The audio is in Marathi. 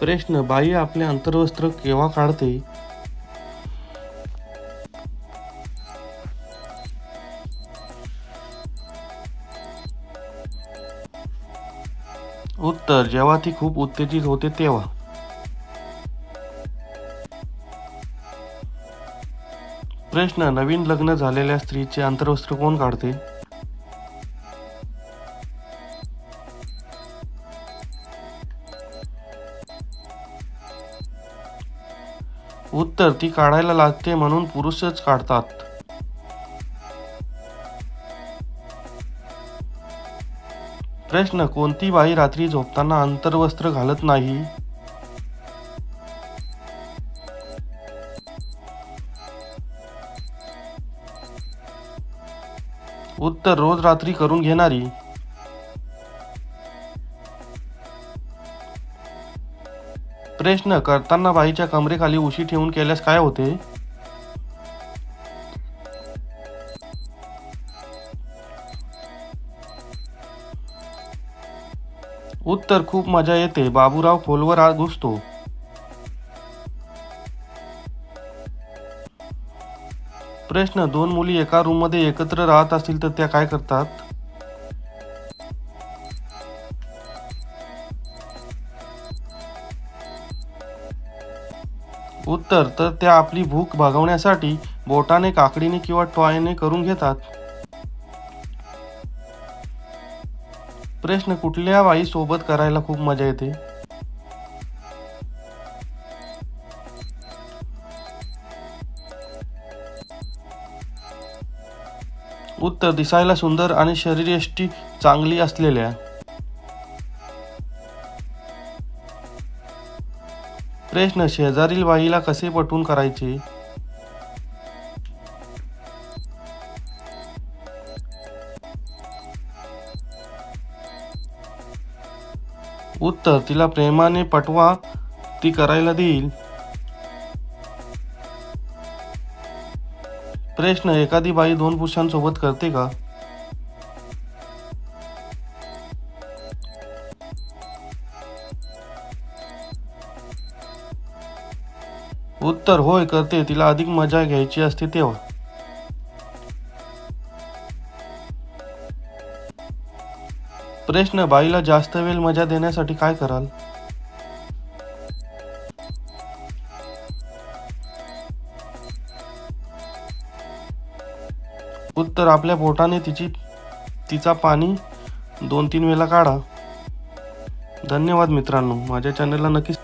प्रश्न बाई आपले अंतर्वस्त्र केव्हा काढते? उत्तर जेव्हा ती खूप उत्तेजित होते तेव्हा. प्रश्न नवीन लग्न झालेल्या स्त्रीचे अंतर्वस्त्र कोण काढते? उत्तर ती काढायला लागते म्हणून पुरुषच काढतात. प्रश्न कोणती बाई रात्री झोपताना अंतर्वस्त्र घालत नाही? उत्तर रोज रात्री करून घेणारी. प्रश्न करताना बाईच्या कमरेखाली उशी ठेवून केल्यास काय होते? उत्तर खूप मजा येते. बाबूराव खोलवर आत घुसतो. प्रश्न दोन मुली एका रूममध्ये एकत्र राहत असतील तर त्या काय करतात? उत्तर तर त्या आपली भूक भागवण्यासाठी बोटाने काकडीने किंवा टॉयने करून घेतात. प्रश्न कुठल्या बाई सोबत करायला खूप मजा येते? उत्तर दिसायला सुंदर आणि शरीरयष्टी चांगली असलेल्या प्रश्न शेजारील बाईला कसे पटवून करायचे? उत्तर तिला प्रेमाने पटवा ती करायला देईल. प्रश्न एखादी बाई दोन पुरुषांसोबत करते का? उत्तर होय करते तिला अधिक मजा घ्यायची असते तेव्हा. प्रश्न बाईला जास्त वेळ मजा देण्यासाठी काय कराल? उत्तर आपल्या बोटाने तिची तिचा पाणी दोन तीन वेळा काढा. धन्यवाद मित्रांनो माझ्या चॅनलला नक्कीच